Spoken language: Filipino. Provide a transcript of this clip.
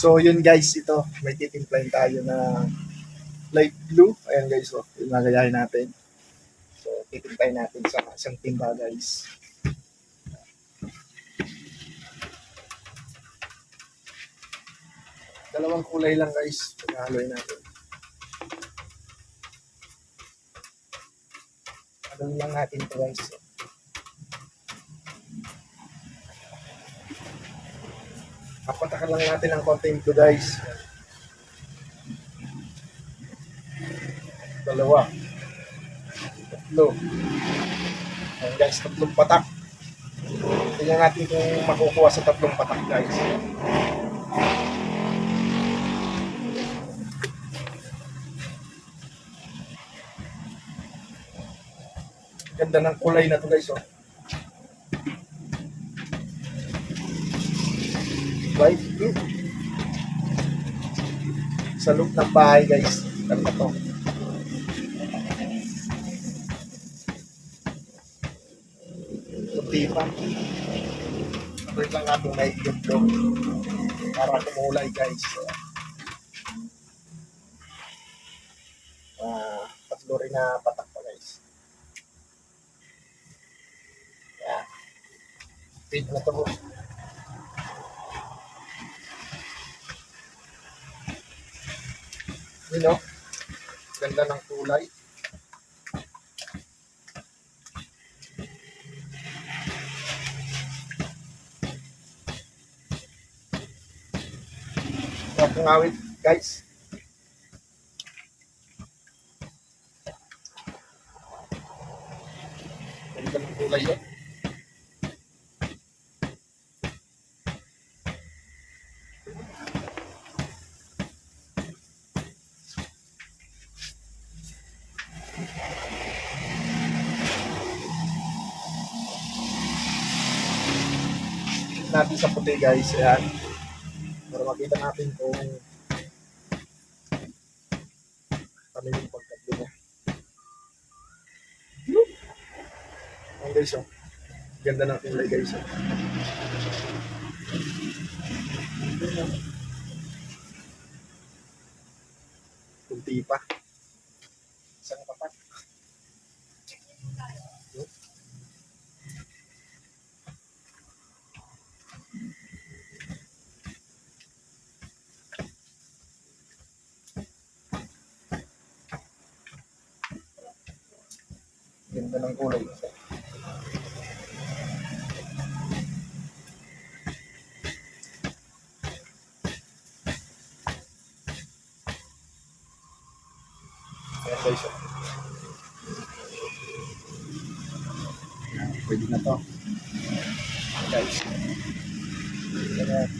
So yun guys, ito, may titimplahin tayo na light blue. Ayan guys, oh, yung nagayahin natin. So titimplahin natin sa isang timba guys. Dalawang kulay lang guys, pagkahaloy natin. Haloy lang natin ito guys. Papatakan lang natin ang konti nito guys. Dalawa. Tatlo. Ayan guys, tatlong patak. Tingnan natin kung makukuha sa tatlong patak guys. Ganda ng kulay na to guys oh. White blue. Sa loob ng bahay guys. Ganda to. Kunti pa. Sabay lang natin na itlog para kumulay guys. Ah, tatlo rin na patak pa guys. Yeah. Feed na to Yun know, ganda ng kulay. Sarap ng awit, guys. Ganda ng kulay yun. Natin sa puti guys. Ayan. Para makita natin kung ano yung pagkablo niya. Ayan guys oh. Ganda ng kulay guys oh. Kunti pa. Isang papat. Ganda ng kulay. Ayan Pwede na to. Guys. Ayan.